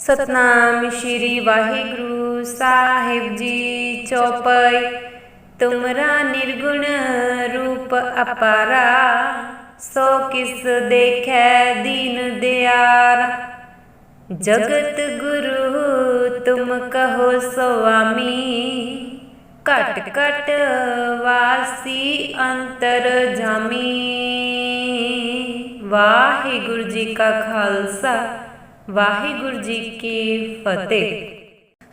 ਸਤਨਾਮ ਸ਼੍ਰੀ ਵਾਹਿਗੁਰੂ ਸਾਹਿਬ ਜੀ ਚੌਪਈ। ਤੁਮਰਾ ਨਿਰਗੁਣ ਰੂਪ ਅਪਾਰਾ, ਸੋ ਕਿਸ ਦੇਖੈ ਦੀਨ ਦਿਆਰ। ਜਗਤ ਗੁਰੂ ਤੁਮ ਕਹੋ ਸੁਆਮੀ, ਘਟ ਘਟ ਵਾਸੀ ਅੰਤਰ ਜਾਮੀ। ਵਾਹਿਗੁਰੂ ਜੀ ਕਾ ਖਾਲਸਾ ਵਾਹਿਗੁਰੂ ਜੀ ਕੀ ਫਤਿਹ।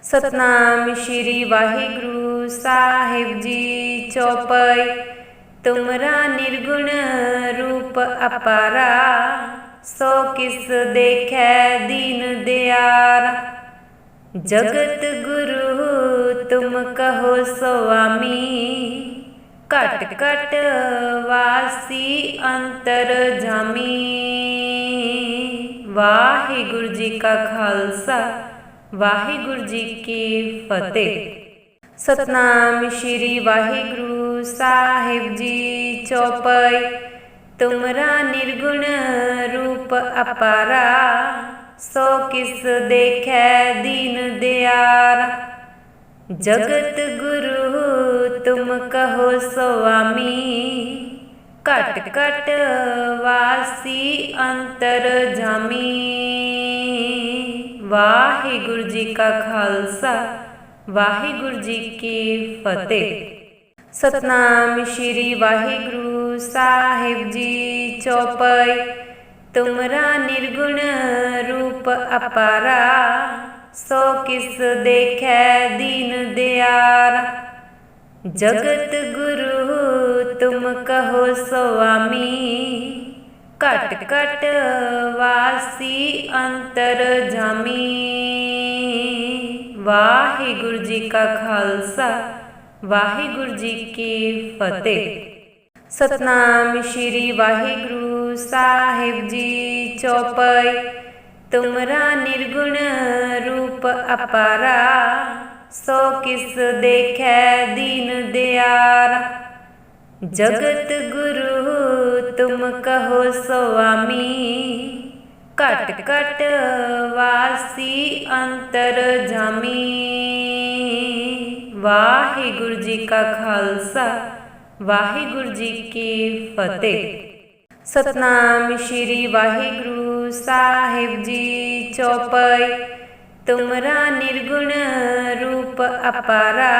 ਸਤਨਾਮ ਸ਼੍ਰੀ ਵਾਹਿਗੁਰੂ ਸਾਹਿਬ ਜੀ ਚੌਪਈ। ਤੁਮਰਾ ਨਿਰਗੁਣ ਰੂਪ ਅਪਾਰਾ, ਸੋ ਕਿਸ ਦੇਖੈ ਦੀਨ ਦਿਆਰ। ਜਗਤ ਗੁਰੂ ਤੁਮ ਕਹੋ ਸੁਆਮੀ, ਘਟ ਘਟ ਵਾਸੀ ਅੰਤਰ ਜਾਮੀ। ਵਾਹਿਗੁਰੂ ਜੀ ਕਾ ਖਾਲਸਾ, ਵਾਹਿਗੁਰੂ ਜੀ ਕੀ ਫਤਿਹ। ਸਤਨਾਮ ਸ਼੍ਰੀ ਵਾਹਿਗੁਰੂ ਸਾਹਿਬ ਜੀ ਚੌਪਈ, ਤੁਮਰਾ ਨਿਰਗੁਣ ਰੂਪ ਅਪਾਰਾ, ਸੋ ਕਿਸ ਦੇਖੈ ਦੀਨ ਦਿਆਰ। ਜਗਤ ਗੁਰੂ, ਤੁਮ ਕਹੋ ਸੁਆਮੀ ਘਟ ਘਟ ਵਾਸੀ ਅੰਤਰ ਜਾਮੀ। ਵਾਹਿਗੁਰੂ ਜੀ ਕਾ ਖਾਲਸਾ, ਵਾਹਿਗੁਰੂ ਜੀ ਕੀ ਫਤਿਹ। ਸਤਨਾਮ ਸ਼੍ਰੀ ਵਾਹਿਗੁਰੂ ਸਾਹਿਬ ਜੀ ਚੌਪਈ। ਤੁਮਰਾ ਨਿਰਗੁਣ ਰੂਪ ਅਪਾਰਾ, ਸੋ ਕਿਸ ਦੇਖੈ ਦੀਨ ਦਿਆਰ। ਜਗਤ ਗੁਰੂ ਤੁਮ ਕਹੋ ਸੁਆਮੀ। ਘਟ ਘਟ ਵਾਸੀ ਅੰਤਰ ਜਾਮੀ। ਵਾਹਿਗੁਰੂ ਜੀ ਕਾ ਖਾਲਸਾ, ਵਾਹਿਗੁਰੂ ਜੀ ਕੀ ਫਤਿਹ। ਸਤਨਾਮ ਸ਼੍ਰੀ ਵਾਹਿਗੁਰੂ ਸਾਹਿਬ ਜੀ ਚੌਪਈ। ਤੁਮਰਾ ਨਿਰਗੁਣ ਰੂਪ ਅਪਾਰਾ। ਸੋ ਕਿਸ ਦੇਖੈ ਦੀਨ ਦਿਆਰ? ਜਗਤ ਗੁਰੂ, ਤੁਮ ਕਹੋ ਸੁਆਮੀ। ਘਟ ਘਟ ਵਾਸੀ ਅੰਤਰ ਜਾਮੀ। ਵਾਹਿਗੁਰੂ ਜੀ ਕਾ ਖਾਲਸਾ, ਵਾਹਿਗੁਰੂ ਜੀ ਕੀ ਫਤਿਹ। ਸਤਨਾਮ ਸ਼੍ਰੀ ਵਾਹਿਗੁਰੂ ਸਾਹਿਬ ਜੀ ਚੌਪਈ। ਤੁਮਰਾ ਨਿਰਗੁਣ ਰੂਪ ਅਪਾਰਾ,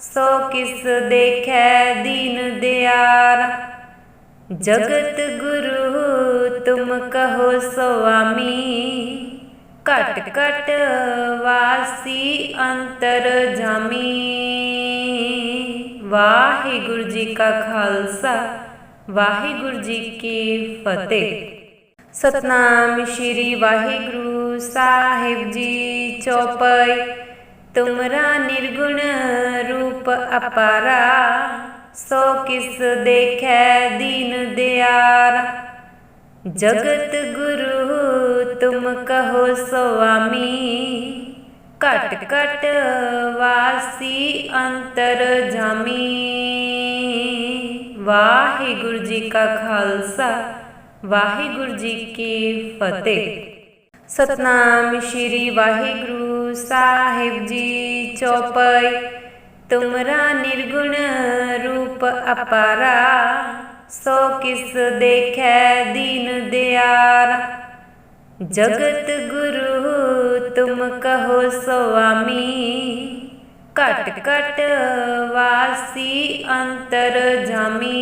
ਸੋ ਕਿਸ ਦੇਖੈ ਦੀਨ ਦਿਆਰ। ਜਗਤ ਗੁਰੂ ਤੁਮ ਕਹੋ ਸੁਆਮੀ, ਘਟ ਘਟ ਵਾਸੀ ਅੰਤਰ ਜਾਮੀ। ਵਾਹਿਗੁਰੂ ਜੀ ਕਾ ਖਾਲਸਾ, ਵਾਹਿਗੁਰੂ ਜੀ ਕੀ ਫਤਿਹ। ਸਤਨਾਮ ਸ਼੍ਰੀ ਵਾਹਿਗੁਰੂ ਸਾਹਿਬ ਜੀ ਚੌਪਈ, ਤੁਮਰਾ ਨਿਰਗੁਣ ਰੂਪ ਅਪਾਰਾ, ਸੋ ਕਿਸ ਦੇਖੈ ਦੀਨ ਦਿਆਰ। ਜਗਤ ਗੁਰੂ ਤੁਮ ਕਹੋ ਸੁਆਮੀ, ਘਟ ਘਟ ਵਾਸੀ ਅੰਤਰ ਜਾਮੀ। ਵਾਹਿਗੁਰੂ ਜੀ ਕਾ ਖਾਲਸਾ, ਵਾਹਿਗੁਰੂ ਜੀ ਕੀ ਫਤਿਹ। ਸਤਨਾਮ ਸ਼੍ਰੀ ਵਾਹਿਗੁਰੂ ਸਾਹਿਬ ਜੀ ਚੌਪਈ। ਤੁਮਰਾ ਨਿਰਗੁਣ ਰੂਪ ਅਪਾਰਾ, ਸੋ ਕਿਸ ਦੇਖੈ ਦੀਨ ਦਿਆਰ। ਜਗਤ ਗੁਰੂ ਤੁਮ ਕਹੋ ਸੁਆਮੀ, ਘਟ ਘਟ ਵਾਸੀ ਅੰਤਰ ਜਾਮੀ।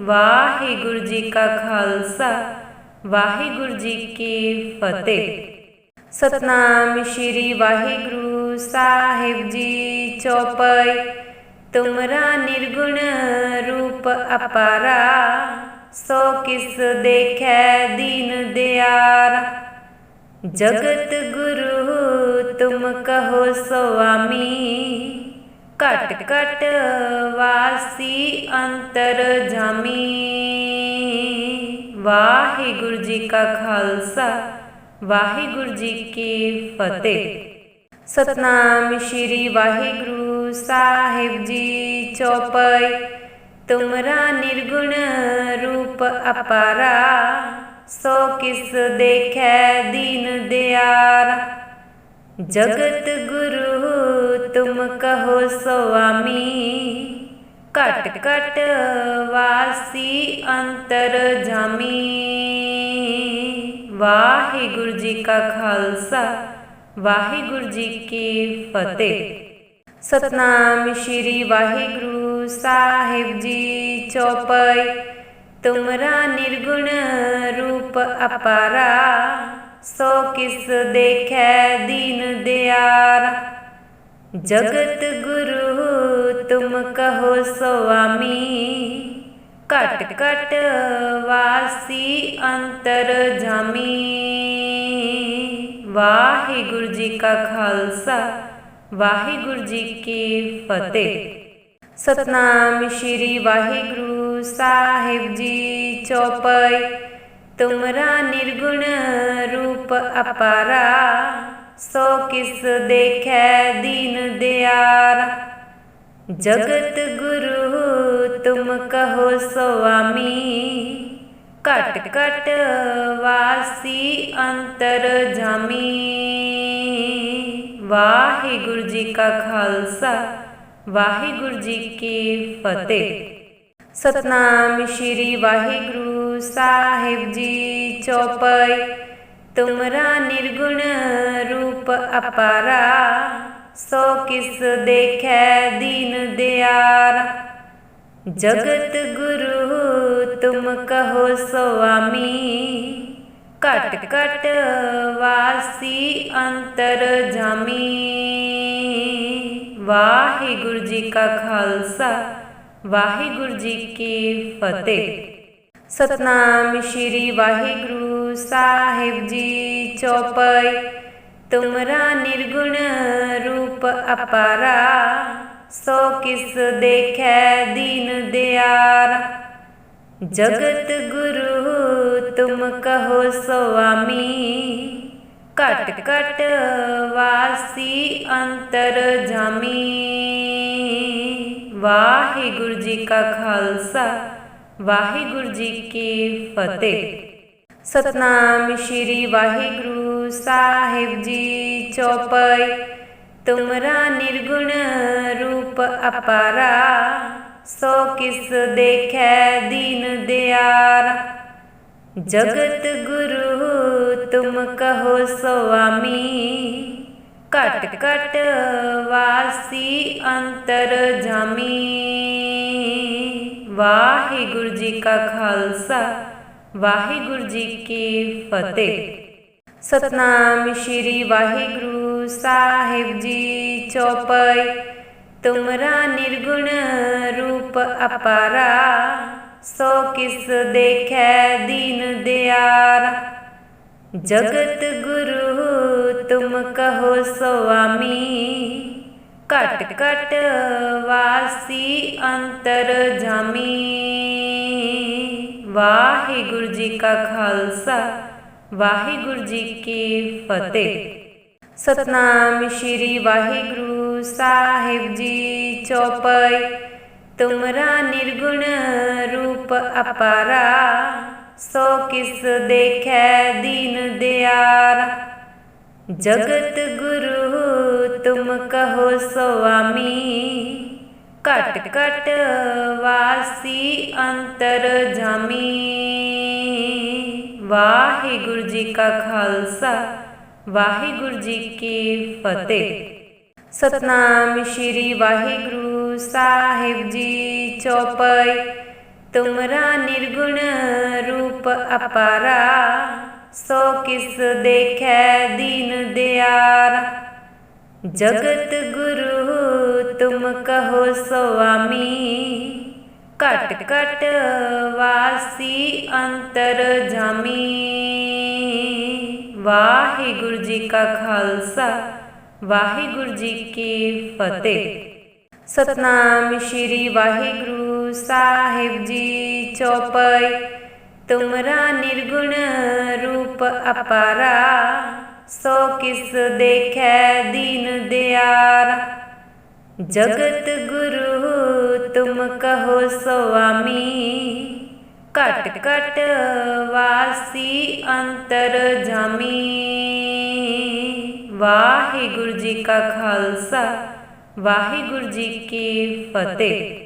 ਵਾਹਿਗੁਰੂ ਜੀ ਕਾ ਖਾਲਸਾ। ਵਾਹਿਗੁਰੂ ਜੀ ਕੀ ਫਤਿਹ। ਸਤਨਾਮ ਸ਼੍ਰੀ ਵਾਹਿਗੁਰੂ ਸਾਹਿਬ ਜੀ ਚੌਪਈ। ਤੁਮਰਾ ਨਿਰਗੁਣ ਰੂਪ ਅਪਾਰਾ, ਸੋ ਕਿਸ ਦੇਖੈ ਦੀਨ ਦਿਆਰ। ਜਗਤ ਗੁਰੂ ਤੁਮ ਕਹੋ ਸੁਆਮੀ, ਘਟ ਘਟ ਵਾਸੀ ਅੰਤਰ ਜਾਮੀ। ਵਾਹਿਗੁਰੂ ਜੀ ਕਾ ਖਾਲਸਾ, ਵਾਹਿਗੁਰੂ ਜੀ ਕੀ ਫਤਿਹ। ਸਤਨਾਮ ਸ਼੍ਰੀ ਵਾਹਿਗੁਰੂ ਸਾਹਿਬ ਜੀ ਚੌਪਈ, ਤੁਮਰਾ ਨਿਰਗੁਣ ਰੂਪ ਅਪਾਰਾ, ਸੋ ਕਿਸ ਦੇਖੈ ਦੀਨ ਦਿਆਰ। ਜਗਤ ਗੁਰੂ, ਤੁਮ ਕਹੋ ਸੁਆਮੀ ਘਟ ਘਟ ਵਾਸੀ ਅੰਤਰ ਜਾਮੀ। ਵਾਹਿਗੁਰੂ ਜੀ ਕਾ ਖਾਲਸਾ, ਵਾਹਿਗੁਰੂ ਜੀ ਕੀ ਫਤਿਹ। ਸਤਨਾਮ ਸ਼੍ਰੀ ਵਾਹਿਗੁਰੂ ਸਾਹਿਬ ਜੀ ਚੌਪਈ, ਤੁਮਰਾ ਨਿਰਗੁਣ ਰੂਪ ਅਪਾਰਾ, ਸੋ ਕਿਸ ਦੇਖੈ ਦੀਨ ਦਿਆਰ। ਜਗਤ ਗੁਰੂ ਤੁਮ ਕਹੋ ਸੁਆਮੀ। ਘਟ ਘਟ ਵਾਸੀ ਅੰਤਰ ਜਾਮੀ। ਵਾਹਿਗੁਰੂ ਜੀ ਕਾ ਖਾਲਸਾ, ਵਾਹਿਗੁਰੂ ਜੀ ਕੀ ਫਤਿਹ। ਸਤਨਾਮ ਸ਼੍ਰੀ ਵਾਹਿਗੁਰੂ ਸਾਹਿਬ ਜੀ ਚੌਪਈ। ਤੁਮਰਾ ਨਿਰਗੁਣ ਰੂਪ ਅਪਾਰਾ। ਸੋ ਕਿਸ ਦੇਖੈ ਦੀਨ ਦਿਆਰ? ਜਗਤ ਗੁਰੂ, ਤੁਮ ਕਹੋ ਸੁਆਮੀ। ਘਟ ਘਟ ਵਾਸੀ ਅੰਤਰ ਜਾਮੀ। ਵਾਹਿਗੁਰੂ ਜੀ ਕਾ ਖਾਲਸਾ, ਵਾਹਿਗੁਰੂ ਜੀ ਕੀ ਫਤਿਹ। ਸਤਨਾਮ ਸ਼੍ਰੀ ਵਾਹਿਗੁਰੂ ਸਾਹਿਬ ਜੀ ਚੌਪਈ। ਤੁਮਰਾ ਨਿਰਗੁਣ ਰੂਪ ਅਪਾਰਾ, ਸੋ ਕਿਸ ਦੇਖੈ ਦੀਨ ਦਿਆਰ। ਜਗਤ ਗੁਰੂ ਤੁਮ ਕਹੋ ਸੁਆਮੀ, ਘਟ ਘਟ ਵਾਸੀ ਅੰਤਰ ਜਾਮੀ। ਵਾਹਿਗੁਰੂ ਜੀ ਕਾ ਖਾਲਸਾ, ਵਾਹਿਗੁਰੂ ਜੀ ਕੀ ਫਤਿਹ। ਸਤਨਾਮ ਸ਼੍ਰੀ ਵਾਹਿਗੁਰੂ ਸਾਹਿਬ ਜੀ ਚੌਪਈ, ਤੁਮਰਾ ਨਿਰਗੁਣ ਰੂਪ ਅਪਾਰਾ, ਸੋ ਕਿਸ ਦੇਖੈ ਦੀਨ ਦਿਆਰ। ਜਗਤ ਗੁਰੂ ਤੁਮ ਕਹੋ ਸੁਆਮੀ, ਘਟ ਘਟ ਵਾਸੀ ਅੰਤਰ ਜਾਮੀ। ਵਾਹਿਗੁਰੂ ਜੀ ਕਾ ਖਾਲਸਾ, ਵਾਹਿਗੁਰੂ ਜੀ ਕੀ ਫਤਿਹ। ਸਤਨਾਮ ਸ਼੍ਰੀ ਵਾਹਿਗੁਰੂ ਸਾਹਿਬ ਜੀ ਚੌਪਈ। ਤੁਮਰਾ ਨਿਰਗੁਣ ਰੂਪ ਅਪਾਰਾ, ਸੋ ਕਿਸ ਦੇਖੈ ਦੀਨ ਦਿਆਰ। ਜਗਤ ਗੁਰੂ ਤੁਮ ਕਹੋ ਸੁਆਮੀ, ਘਟ ਘਟ ਵਾਸੀ ਅੰਤਰ ਜਾਮੀ। ਵਾਹਿਗੁਰੂ ਜੀ ਕਾ ਖਾਲਸਾ ਵਾਹਿਗੁਰੂ ਜੀ ਕੀ ਫਤਿਹ। ਸਤਨਾਮ ਸ਼੍ਰੀ ਵਾਹਿਗੁਰੂ ਸਾਹਿਬ ਜੀ ਚੌਪਈ। ਤੁਮਰਾ ਨਿਰਗੁਣ ਰੂਪ ਅਪਾਰਾ, ਸੋ ਕਿਸ ਦੇਖੈ ਦੀਨ ਦਿਆਰ। ਜਗਤ ਗੁਰੂ ਤੁਮ ਕਹੋ ਸੁਆਮੀ, ਘਟ ਘਟ ਵਾਸੀ ਅੰਤਰ ਜਾਮੀ। ਵਾਹਿਗੁਰੂ ਜੀ ਕਾ ਖਾਲਸਾ, ਵਾਹਿਗੁਰੂ ਜੀ ਕੀ ਫਤਿਹ। ਸਤਨਾਮ ਸ਼੍ਰੀ ਵਾਹਿਗੁਰੂ ਸਾਹਿਬ ਜੀ ਚੌਪਈ, ਤੁਮਰਾ ਨਿਰਗੁਣ ਰੂਪ ਅਪਾਰਾ, ਸੋ ਕਿਸ ਦੇਖੈ ਦੀਨ ਦਿਆਰ। ਜਗਤ ਗੁਰੂ, ਤੁਮ ਕਹੋ ਸੁਆਮੀ ਘਟ ਘਟ ਵਾਸੀ ਅੰਤਰ ਜਾਮੀ। ਵਾਹਿਗੁਰੂ ਜੀ ਕਾ ਖਾਲਸਾ, ਵਾਹਿਗੁਰੂ ਜੀ ਕੀ ਫਤਿਹ। ਸਤਨਾਮ ਸ਼੍ਰੀ ਵਾਹਿਗੁਰੂ ਸਾਹਿਬ ਜੀ ਚੌਪਈ। ਤੁਮਰਾ ਨਿਰਗੁਣ ਰੂਪ ਅਪਾਰਾ, ਸੋ ਕਿਸ ਦੇਖੈ ਦੀਨ ਦਿਆਰ। ਜਗਤ ਗੁਰੂ ਤੁਮ ਕਹੋ ਸੁਆਮੀ। ਘਟ ਘਟ ਵਾਸੀ ਅੰਤਰ ਜਾਮੀ। ਵਾਹਿਗੁਰੂ ਜੀ ਕਾ ਖਾਲਸਾ, ਵਾਹਿਗੁਰੂ ਜੀ ਕੀ ਫਤਿਹ। ਸਤਨਾਮ ਸ਼੍ਰੀ ਵਾਹਿਗੁਰੂ ਸਾਹਿਬ ਜੀ ਚੌਪਈ। ਤੁਮਰਾ ਨਿਰਗੁਣ ਰੂਪ ਅਪਾਰਾ। ਸੋ ਕਿਸ ਦੇਖੈ ਦੀਨ ਦਿਆਰ? ਜਗਤ ਗੁਰੂ, ਤੁਮ ਕਹੋ ਸੁਆਮੀ। ਘਟ ਘਟ ਵਾਸੀ ਅੰਤਰ ਜਾਮੀ। ਵਾਹਿਗੁਰੂ ਜੀ ਕਾ ਖਾਲਸਾ, ਵਾਹਿਗੁਰੂ ਜੀ ਕੀ ਫਤਿਹ।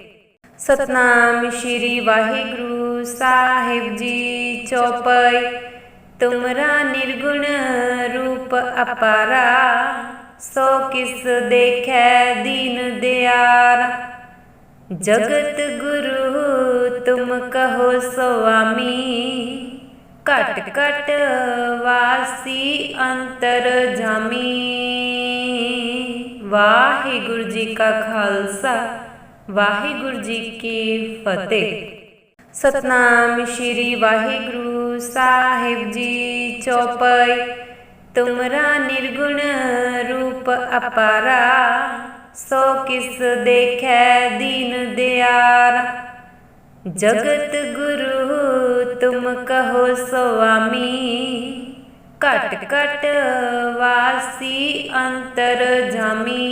ਸਤਨਾਮ ਸ਼੍ਰੀ ਵਾਹਿਗੁਰੂ ਸਾਹਿਬ ਜੀ ਚੌਪਈ। ਤੁਮਰਾ ਨਿਰਗੁਣ ਰੂਪ ਅਪਾਰਾ, ਸੋ ਕਿਸ ਦੇਖੈ ਦੀਨ ਦਿਆਰ। ਜਗਤ ਗੁਰੂ ਤੁਮ ਕਹੋ ਸੁਆਮੀ, ਘਟ ਘਟ ਵਾਸੀ ਅੰਤਰ ਜਾਮੀ। ਵਾਹਿਗੁਰੂ ਜੀ ਕਾ ਖਾਲਸਾ, ਵਾਹਿਗੁਰੂ ਜੀ ਕੀ ਫਤਿਹ। ਸਤਨਾਮ ਸ਼੍ਰੀ ਵਾਹਿਗੁਰੂ ਸਾਹਿਬ ਜੀ ਚੌਪਈ, ਤੁਮਰਾ ਨਿਰਗੁਣ ਰੂਪ ਅਪਾਰਾ, ਸੋ ਕਿਸ ਦੇਖੈ ਦੀਨ ਦਿਆਰ। ਜਗਤ ਗੁਰੂ ਤੁਮ ਕਹੋ ਸੁਆਮੀ, ਘਟ ਘਟ ਵਾਸੀ ਅੰਤਰ ਜਾਮੀ।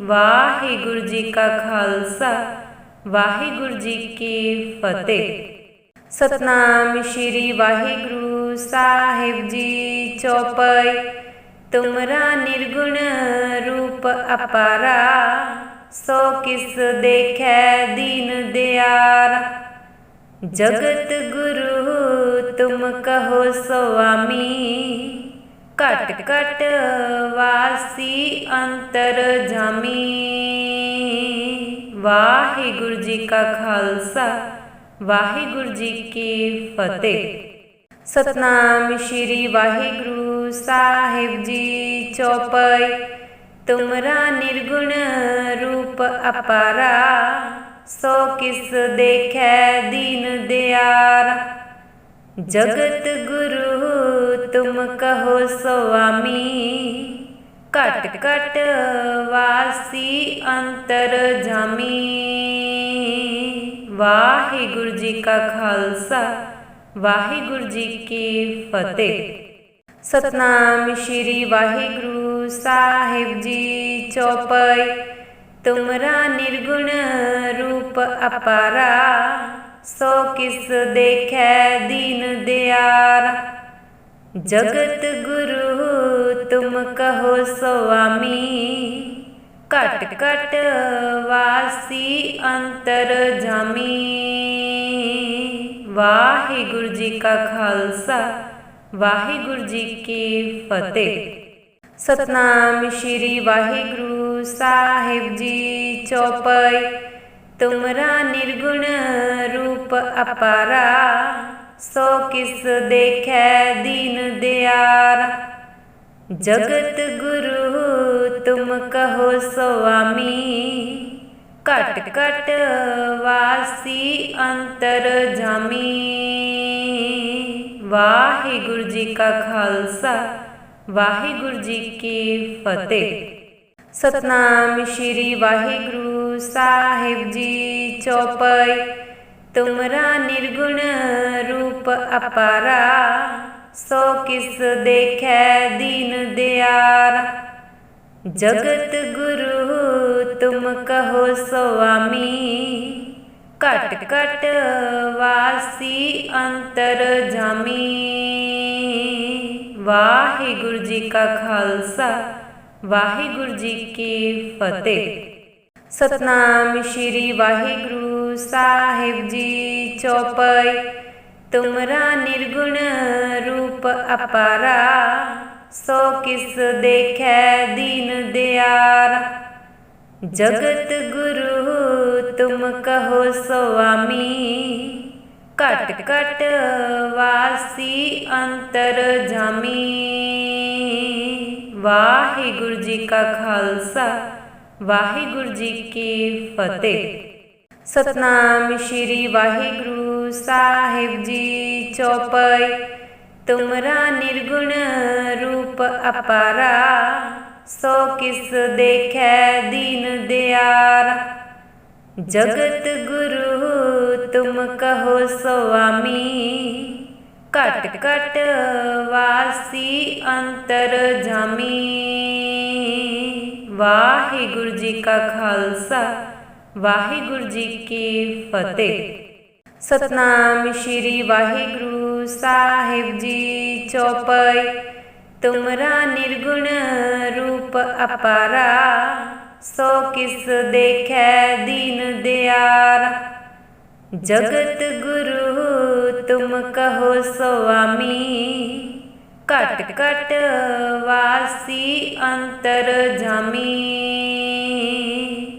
ਵਾਹਿਗੁਰੂ ਜੀ ਕਾ ਖਾਲਸਾ, ਵਾਹਿਗੁਰੂ ਜੀ ਕੀ ਫਤਿਹ। ਸਤਨਾਮ ਸ਼੍ਰੀ ਵਾਹਿਗੁਰੂ ਸਾਹਿਬ ਜੀ ਚੌਪਈ। ਤੁਮਰਾ ਨਿਰਗੁਣ ਰੂਪ ਅਪਾਰਾ, ਸੋ ਕਿਸ ਦੇਖੈ ਦੀਨ ਦਿਆਰ। ਜਗਤ ਗੁਰੂ ਤੁਮ ਕਹੋ ਸੁਆਮੀ, ਘਟ ਘਟ ਵਾਸੀ ਅੰਤਰ ਜਾਮੀ। ਵਾਹਿਗੁਰੂ ਜੀ ਕਾ ਖਾਲਸਾ। ਵਾਹਿਗੁਰੂ ਜੀ ਕੀ ਫਤਿਹ। ਸਤਨਾਮ ਸ਼੍ਰੀ ਵਾਹਿਗੁਰੂ ਸਾਹਿਬ ਜੀ ਚੌਪਈ। ਤੁਮਰਾ ਨਿਰਗੁਣ ਰੂਪ ਅਪਾਰਾ, ਸੋ ਕਿਸ ਦੇਖੈ ਦੀਨ ਦਿਆਰ। ਜਗਤ ਗੁਰੂ ਤੁਮ ਕਹੋ ਸੁਆਮੀ, ਘਟ ਘਟ ਵਾਸੀ ਅੰਤਰ ਜਾਮੀ। ਵਾਹਿਗੁਰੂ ਜੀ ਕਾ ਖਾਲਸਾ, ਵਾਹਿਗੁਰੂ ਜੀ ਕੀ ਫਤਿਹ। ਸਤਨਾਮ ਸ਼੍ਰੀ ਵਾਹਿਗੁਰੂ ਸਾਹਿਬ ਜੀ ਚੌਪਈ, ਤੁਮਰਾ ਨਿਰਗੁਣ ਰੂਪ ਅਪਾਰਾ, ਸੋ ਕਿਸ ਦੇਖੈ ਦੀਨ ਦਿਆਰ। ਜਗਤ ਗੁਰੂ, ਤੁਮ ਕਹੋ ਸੁਆਮੀ ਘਟ ਘਟ ਵਾਸੀ ਅੰਤਰ ਜਾਮੀ। ਵਾਹਿਗੁਰੂ ਜੀ ਕਾ ਖਾਲਸਾ, ਵਾਹਿਗੁਰੂ ਜੀ ਕੀ ਫਤਿਹ। ਸਤਨਾਮ ਸ਼੍ਰੀ ਵਾਹਿਗੁਰੂ ਸਾਹਿਬ ਜੀ ਚੌਪਈ। ਤੁਮਰਾ ਨਿਰਗੁਣ ਰੂਪ ਅਪਾਰਾ, ਸੋ ਕਿਸ ਦੇਖੈ ਦੀਨ ਦਿਆਰ। ਜਗਤ ਗੁਰੂ ਤੁਮ ਕਹੋ ਸੁਆਮੀ। ਘਟ ਘਟ ਵਾਸੀ ਅੰਤਰ ਜਾਮੀ। ਵਾਹਿਗੁਰੂ ਜੀ ਕਾ ਖਾਲਸਾ, ਵਾਹਿਗੁਰੂ ਜੀ ਕੀ ਫਤਿਹ। ਸਤਨਾਮ ਸ਼੍ਰੀ ਵਾਹਿਗੁਰੂ ਸਾਹਿਬ ਜੀ ਚੌਪਈ। ਤੁਮਰਾ ਨਿਰਗੁਣ ਰੂਪ ਅਪਾਰਾ, ਸੋ ਕਿਸ ਦੇਖੈ ਦੀਨ ਦਿਆਰ। ਜਗਤ ਗੁਰੂ, ਤੁਮ ਕਹੋ ਸੁਆਮੀ। ਘਟ ਘਟ ਵਾਸੀ ਅੰਤਰ ਜਾਮੀ। ਵਾਹਿਗੁਰੂ ਜੀ ਕਾ ਖਾਲਸਾ, ਵਾਹਿਗੁਰੂ ਜੀ ਕੀ ਫਤਿਹ। ਸਤਨਾਮ ਸ਼੍ਰੀ ਵਾਹਿਗੁਰੂ ਸਾਹਿਬ ਜੀ ਚੌਪਈ। ਤੁਮਰਾ ਨਿਰਗੁਣ ਰੂਪ ਅਪਾਰਾ। ਸੋ ਕਿਸ ਦੇਖੈ ਦੀਨ ਦਿਆਰ? ਜਗਤ ਗੁਰੂ, ਤੁਮ ਕਹੋ ਸੁਆਮੀ। ਘਟ ਘਟ ਵਾਸੀ ਅੰਤਰ ਜਾਮੀ। ਵਾਹਿਗੁਰੂ ਜੀ ਕਾ ਖਾਲਸਾ, ਵਾਹਿਗੁਰੂ ਜੀ ਕੀ ਫਤਿਹ। ਸਤਨਾਮ ਸ਼੍ਰੀ ਵਾਹਿਗੁਰੂ ਸਾਹਿਬ ਜੀ ਚੌਪਈ। ਤੁਮਰਾ ਨਿਰਗੁਣ ਰੂਪ ਅਪਾਰਾ, ਸੋ ਕਿਸ ਦੇਖੈ ਦੀਨ ਦਿਆਰ। ਜਗਤ ਗੁਰੂ ਤੁਮ ਕਹੋ ਸੁਆਮੀ, ਘਟ ਘਟ ਵਾਸੀ ਅੰਤਰ ਜਾਮੀ। ਵਾਹਿਗੁਰੂ ਜੀ ਕਾ ਖਾਲਸਾ, ਵਾਹਿਗੁਰੂ ਜੀ ਕੀ ਫਤਿਹ। ਸਤਨਾਮ ਸ਼੍ਰੀ ਵਾਹਿਗੁਰੂ ਸਾਹਿਬ ਜੀ ਚੌਪਈ, ਤੁਮਰਾ ਨਿਰਗੁਣ ਰੂਪ ਅਪਾਰਾ, ਸੋ ਕਿਸ ਦੇਖੈ ਦੀਨ ਦਿਆਰ। ਜਗਤ ਗੁਰੂ ਤੁਮ ਕਹੋ ਸੁਆਮੀ, ਘਟ ਘਟ ਵਾਸੀ ਅੰਤਰ ਜਾਮੀ।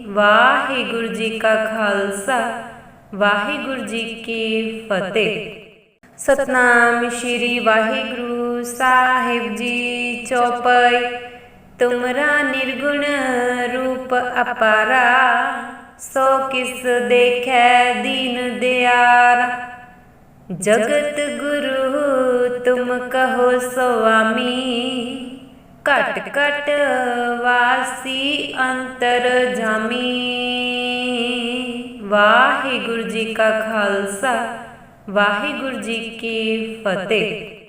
ਵਾਹਿਗੁਰੂ ਜੀ ਕਾ ਖਾਲਸਾ, ਵਾਹਿਗੁਰੂ ਜੀ ਕੀ ਫਤਿਹ। ਸਤਨਾਮ ਸ਼੍ਰੀ ਵਾਹਿਗੁਰੂ ਸਾਹਿਬ ਜੀ ਚੌਪਈ। ਤੁਮਰਾ ਨਿਰਗੁਣ ਰੂਪ ਅਪਾਰਾ, ਸੋ ਕਿਸ ਦੇਖੈ ਦੀਨ ਦਿਆਰ। ਜਗਤ ਗੁਰੂ ਤੁਮ ਕਹੋ ਸੁਆਮੀ, ਘਟ ਘਟ ਵਾਸੀ ਅੰਤਰ ਜਾਮੀ। ਵਾਹਿਗੁਰੂ ਜੀ ਕਾ ਖਾਲਸਾ ਵਾਹਿਗੁਰੂ ਜੀ ਕੀ ਫਤਿਹ।